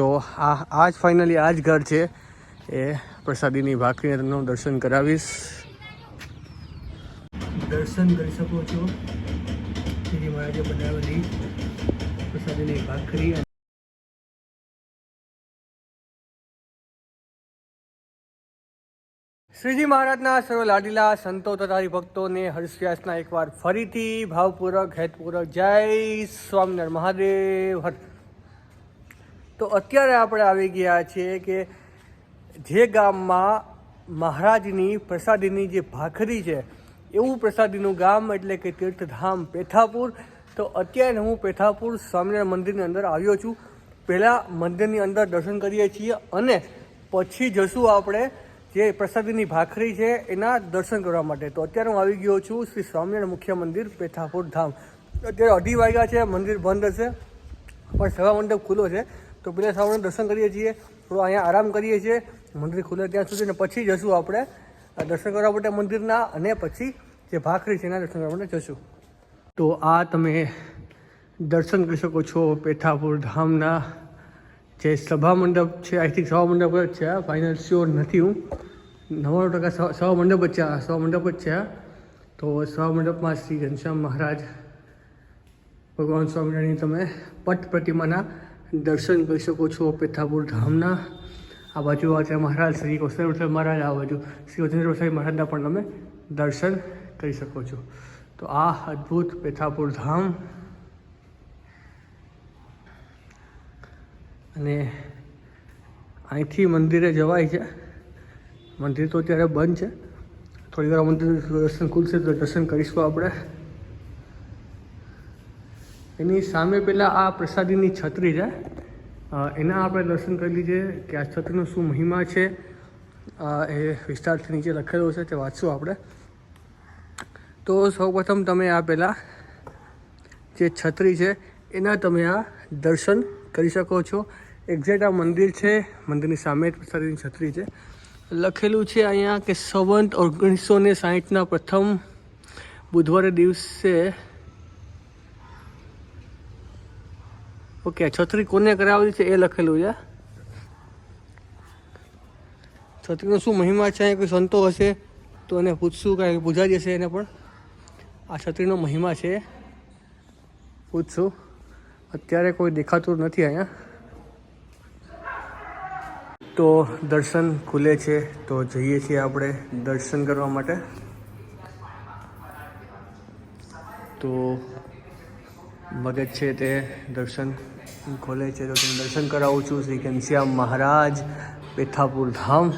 તો આ આ જ ફાઇનલી આ જ ઘર છે. એ પ્રસાદીની ભાખરીને તમને દર્શન કરાવીશ. દર્શન કરી શકો છો. શ્રીજી મહારાજે બનાવેલી પ્રસાદીની ભાખરી શ્રીજી મહારાજના સર્વ લાડીલા સંતો તથા ભક્તોને હર્ષવ્યાસના એકવાર ફરીથી ભાવપૂર્વક હેતપૂર્વક જય સ્વામિનારાયણ મહાદેવ. હર તો અત્યારે આપણે આવી ગયા છીએ કે જે ગામમાં મહારાજની પ્રસાદીની જે ભાખરી છે, એવું પ્રસાદીનું ગામ એટલે કે તીર્થધામ પેથાપુર. તો અત્યારે હું પેથાપુર સ્વામિનારાયણ મંદિરની અંદર આવ્યો છું. પહેલાં મંદિરની અંદર દર્શન કરીએ છીએ અને પછી જશું આપણે જે પ્રસાદીની ભાખરી છે એના દર્શન કરવા માટે. તો અત્યારે હું આવી ગયો છું શ્રી સ્વામિનારાયણ મુખ્ય મંદિર પેથાપુર ધામ. અત્યારે અઢી વાગ્યા છે, મંદિર બંધ હશે. પણ સવા મંડપ ખુલ્લો છે. તો પેલા સવારે દર્શન કરીએ છીએ. થોડો અહીંયા આરામ કરીએ છીએ. મંદિર ખુલે ત્યાં સુધી ને પછી જશું આપણે. દર્શન કરવા માટે મંદિરના અને પછી જે ભાખરી છે એના દર્શન કરવા માટે જશું. તો આ તમે દર્શન કરી શકો છો પેથાપુર ધામના જે સભા મંડપ છે. આઈ થિંક સભા મંડપ જ છે ફાઇનલ શ્યોર નથી હું. નવ્વાણું ટકા સભા મંડપ જ છે આ. સભા મંડપ જ છે તો સભા મંડપમાં શ્રી ઘનશ્યામ મહારાજ, ભગવાન સ્વામિનારાયણની તમે પટ પ્રતિમાના દર્શન કરી શકો છો પેથાપુર ધામના. આ બાજુ આ છે મહારાજ શ્રી કૌશલ મહારાજ, આ બાજુ શ્રી વજેન્દ્ર સાહેબ મહારાજના પણ તમે દર્શન કરી શકો છો. તો આ અદ્ભુત પેથાપુર ધામ. અને અહીંથી મંદિરે જવાય છે. મંદિર તો અત્યારે બંધ છે. થોડી વાર મંદિર દર્શન ખુલશે તો દર્શન કરીશું આપણે. એની સામે પહેલાં આ પ્રસાદીની છત્રી છે. એના આપણે દર્શન કરી લીધે કે આ છત્રીનો શું મહિમા છે. એ વિસ્તારથી નીચે લખેલો છે, તે વાંચશું આપણે. તો સૌપ્રથમ તમે આ પહેલાં જે છત્રી છે, એના તમે આ દર્શન કરી શકો છો. એક્ઝેક્ટ આ મંદિર છે, મંદિરની સામે પ્રસાદીની છત્રી છે. લખેલું છે અહીંયા કે સંવંત ઓગણીસો ને સાહીઠના પ્રથમ બુધવારે દિવસે ઓકે, છત્રી કોને કરાવેલી છે એ લખેલું છે. છત્રીનો શું મહિમા છે? કોઈ સંતો હશે તો એને પૂછશું, કાંઈ પૂજારી હશે એને પણ. આ છત્રીનો મહિમા છે. પૂછશું. અત્યારે કોઈ દેખાતું નથી અહીંયા. તો દર્શન ખુલે છે, તો જઈએ છીએ આપણે દર્શન કરવા માટે. તો મગજ છે તે દર્શન ખોલે છે. તો તમને દર્શન કરાવું છું શ્રી ઘનશ્યામ મહારાજ પેથાપુર ધામ.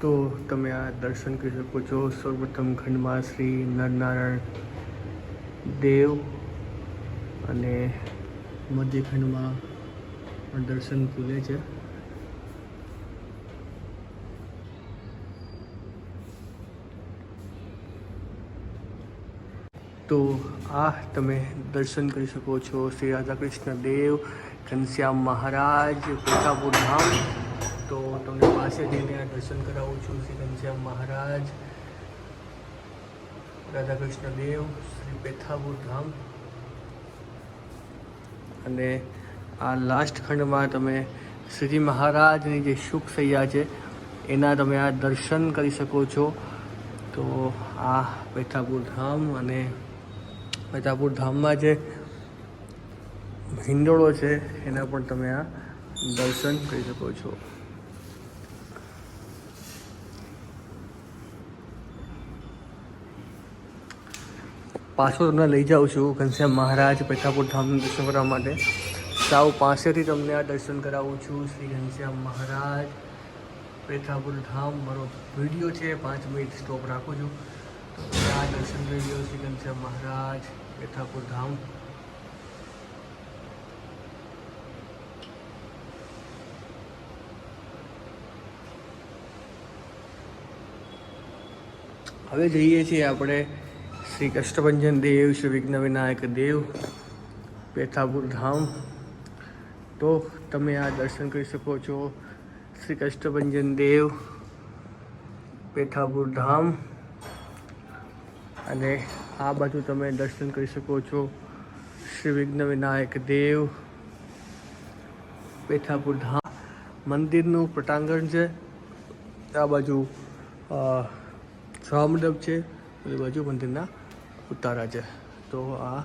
તો તમે આ દર્શન કરી શકો છો. સૌપ્રથમ ખંડમાં શ્રી નરનારાયણ દેવ અને મધ્ય ખંડમાં દર્શન ખુલે છે. તો આ તમે દર્શન કરી શકો છો શ્રી રાધાકૃષ્ણ દેવ, ઘનશ્યામ મહારાજ પેથાપુર ધામ. તો તમને પાસે જઈને આ દર્શન કરાવું છું શ્રી ઘનશ્યામ મહારાજ, રાધાકૃષ્ણ દેવ, શ્રી પેથાપુર ધામ. અને આ લાસ્ટ ખંડમાં તમે શ્રીજી મહારાજની જે સુખ સૈયા છે, એના તમે આ દર્શન કરી શકો છો. તો આ પેથાપુર ધામ અને પેથાપુર ધામમાં જે હિંડોળો છે, એના પણ તમે આ દર્શન કરી શકો છો. પાછો તમને લઈ જાઉં છું ઘનશ્યામ મહારાજ પેથાપુર ધામનું દર્શન કરવા માટે. સાવ પાસેથી તમને આ દર્શન કરાવું છું. શ્રી ઘનશ્યામ મહારાજ પેથાપુર ધામ, મારો વીડિયો છે, પાંચ મિનિટ સ્ટોપ રાખું છું. આ દર્શન કરી લો શ્રી ઘનશ્યામ મહારાજ પેથાપુર ધામ. હવે જઈએ છીએ આપણે શ્રી કષ્ટભંજન દેવ, શ્રી વિઘ્ન વિનાયક દેવ પેથાપુર ધામ. તો તમે આ દર્શન કરી શકો છો. શ્રી કષ્ટભંજન દેવ પેથાપુર ધામ. અને આ બાજુ તમે દર્શન કરી શકો છો શ્રી વિઘ્ન વિનાયક દેવ, પેથાપુર ધામ, મંદિરનું પટાંગણ છે. આ બાજુ સ્વામંડપ છે અને બાજુ મંદિરના ઉતારા છે. તો આ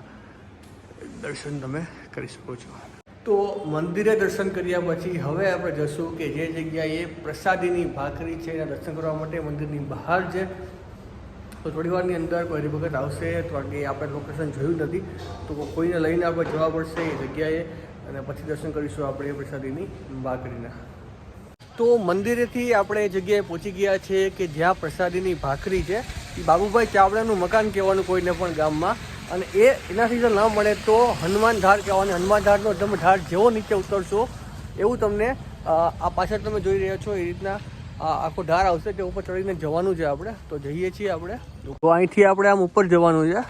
દર્શન તમે કરી શકો છો. તો મંદિરે દર્શન કર્યા પછી હવે આપણે જશું કે જે જગ્યાએ પ્રસાદીની ભાખરી છે એના દર્શન કરવા માટે મંદિરની બહાર છે. તો થોડી વારની અંદર કોઈ વખત આવશે તો કે આપણે લોકેશન જોયું નથી, તો કોઈને લઈને આપણે જવા પડશે એ જગ્યાએ અને પછી દર્શન કરીશું આપણે એ પ્રસાદીની ભાખરીના. તો મંદિરેથી આપણે એ જગ્યાએ પહોંચી ગયા છે કે જ્યાં પ્રસાદીની ભાખરી છે. એ બાબુભાઈ ચાવડાનું મકાન કહેવાનું કોઈને પણ ગામમાં. અને એ એનાથી જો ન મળે તો હનુમાન ધાર કહેવાની હનુમાન ધારનો તમે ધાર જેવો નીચે ઉતરશો, એવું તમને આ પાછળ તમે જોઈ રહ્યા છો એ રીતના આખો ઢાર આવશે તે ઉપર ચડીને જવાનું છે આપણે. તો જઈએ છીએ આપણે. તો અહીંથી આપણે આમ ઉપર જવાનું છે.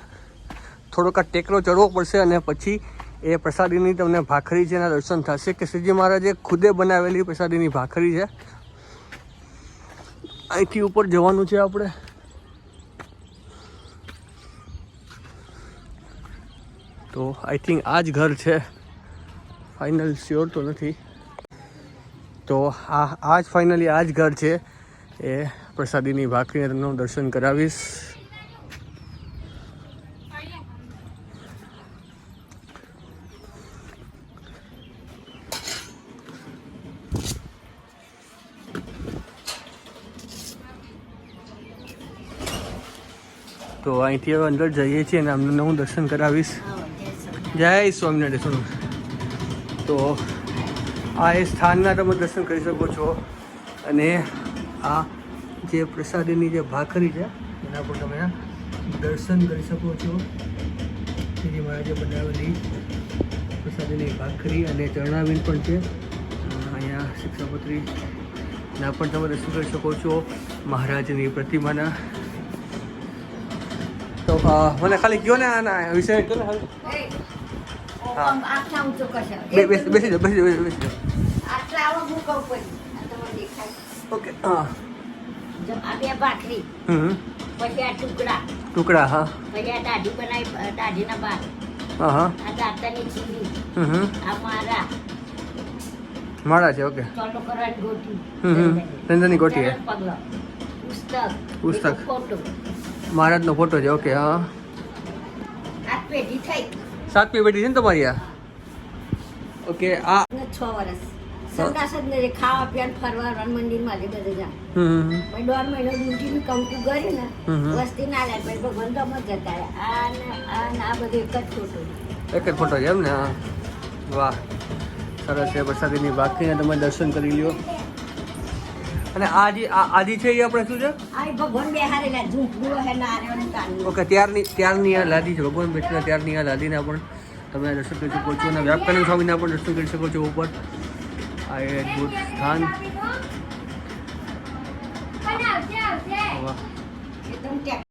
થોડોક આ ટેકરો ચડવો પડશે અને પછી એ પ્રસાદીની તમને ભાખરી છે એના દર્શન થશે. કે શ્રીજી મહારાજે ખુદે બનાવેલી પ્રસાદીની ભાખરી છે. અહીંથી ઉપર જવાનું છે આપણે. તો આઈ થિંક આ જ ઘર છે. ફાઇનલ શ્યોર તો નથી. તો આ આ જ ફાઇનલી આ જ ઘર છે. એ પ્રસાદીની ભાખરીને તમને દર્શન કરાવીશ. તો અહીંથી હવે અંદર જઈએ છીએ અને અમને હું દર્શન કરાવીશ. જય સ્વામિનારાયણ. તો આ એ સ્થાનના તમે દર્શન કરી શકો છો. અને આ જે પ્રસાદીની જે ભાખરી છે એના પર તમે દર્શન કરી શકો છો. શ્રીજી મહારાજે બનાવેલી પ્રસાદીની ભાખરી અને ચરણાવીન પણ છે. અહીંયા શિક્ષાપત્રી ના પણ તમે દર્શન કરી શકો છો. મહારાજની પ્રતિમાના. તો મને ખાલી કયો ને આના વિશે? કહો ને. હા. બેસી જાઓ બેસી જાઓ બેસી જાઓ આટલા આવો મૂકો ઉપર. આ તમને દેખાય. ઓકે હા. આ બે ભાખરી, હમ. પછી આ ટુકડા, ટુકડા હા. પછી આ દાઢી બનાવી, દાઢીના બાર, હા હા. આ દાંતાની ચીરી, હમ આ મારા, માળા છે ઓકે. ચોલો ગોટી, હમ હમ. ચંદનની ગોટી હે. પુસ્તક, પુસ્તક. ફોટો. મહારાજનો ફોટો છે ઓકે હા. આ પેઢી થઈ. પેટી છે ને તમારી આ? ઓકે આ છ વર્ષ સંદાસ જ નહીં, ખાવા પીવાનું ફરવા મંદિરમાં જ બધે જા હમ હમ. પછી દોઢ મહિનો ડ્યુટીનું કંકુ કરી ને હમ હમ. વસ્તી ના લે પછી ભગવાન તો જ જતા આ ને આ ને આ બધું એક જ ફોટો એક જ ફોટો છે એમ ને? વાહ. સરસ છે પ્રસાદીની બાકીને તમે દર્શન કરી લ્યો. અને આ આ આજી છે એ આપણે શું છે? ભગવાન બેહારેલા ઝૂંપડું હે નારિયેળનું ઓકે ત્યારની ત્યારની આ લાદી છે ભગવાન બેઠેલા ત્યારની આ લાદીના પણ તમે દર્શન કરી શકો છો અને વ્યાપકાનંદ સ્વામીને પણ દર્શન કરી શકો છો ઉપર. આ એ અદ્ભુત સ્થાન વાહ